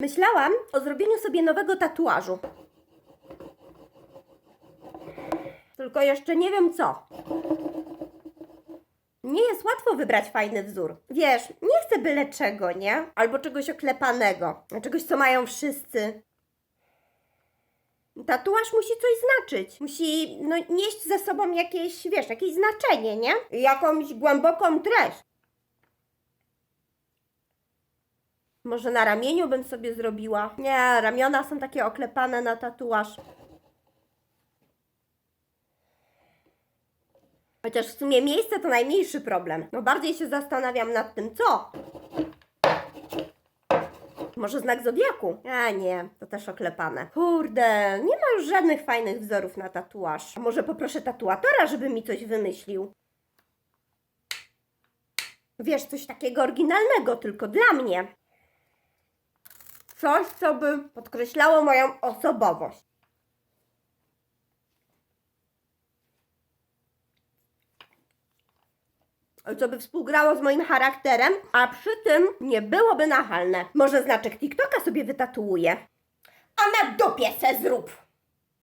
Myślałam o zrobieniu sobie nowego tatuażu. Tylko jeszcze nie wiem co. Nie jest łatwo wybrać fajny wzór. Wiesz, nie chcę byle czego, nie? Albo czegoś oklepanego. Czegoś, co mają wszyscy. Tatuaż musi coś znaczyć. Musi no, nieść ze sobą jakieś, wiesz, jakieś znaczenie, nie? Jakąś głęboką treść. Może na ramieniu bym sobie zrobiła? Nie, ramiona są takie oklepane na tatuaż. Chociaż w sumie miejsce to najmniejszy problem. No bardziej się zastanawiam nad tym, co? Może znak zodiaku? A nie, to też oklepane. Kurde, nie ma już żadnych fajnych wzorów na tatuaż. A może poproszę tatuatora, żeby mi coś wymyślił? Wiesz, coś takiego oryginalnego, tylko dla mnie. Coś, co by podkreślało moją osobowość. co by współgrało z moim charakterem, a przy tym nie byłoby nachalne. Może znaczek TikToka sobie wytatuuję. A na dupie se zrób!